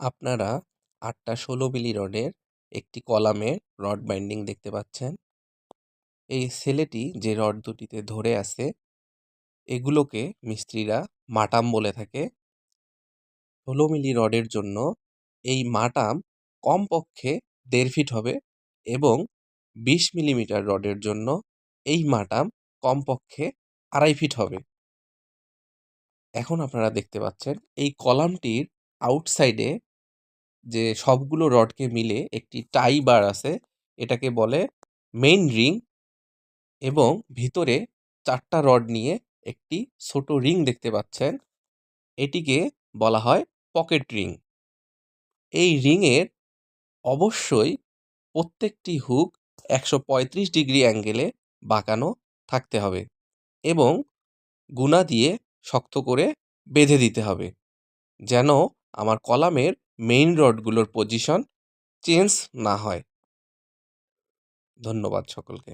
আপনারা আটটা ষোলো মিলি রডের একটি কলামে রড বাইন্ডিং দেখতে পাচ্ছেন। এই ছেলেটি যে রড দুটিতে ধরে আছে, এগুলোকে মিস্ত্রিরা মাটাম বলে থাকে। ষোলো মিলি রডের জন্য এই মাটাম কমপক্ষে দেড় ফিট হবে এবং বিশ মিলিমিটার রডের জন্য এই মাটাম কমপক্ষে আড়াই ফিট হবে। এখন আপনারা দেখতে পাচ্ছেন এই কলামটির আউটসাইডে যে সবগুলো রডকে মিলে একটি টাই বার আছে, এটাকে বলে মেইন রিং এবং ভিতরে চারটা রড নিয়ে একটি ছোট রিং দেখতে পাচ্ছেন। এটিকে বলা হয় পকেট রিং এই রিংয়ের অবশ্যই প্রত্যেকটি হুক একশো পঁয়ত্রিশ ডিগ্রি অ্যাঙ্গেলে বাঁকানো থাকতে হবে এবং গুনা দিয়ে শক্ত করে বেঁধে দিতে হবে, যেন আমার কলামের মেইন রডগুলোর পজিশন চেঞ্জ না হয়। ধন্যবাদ সকলকে।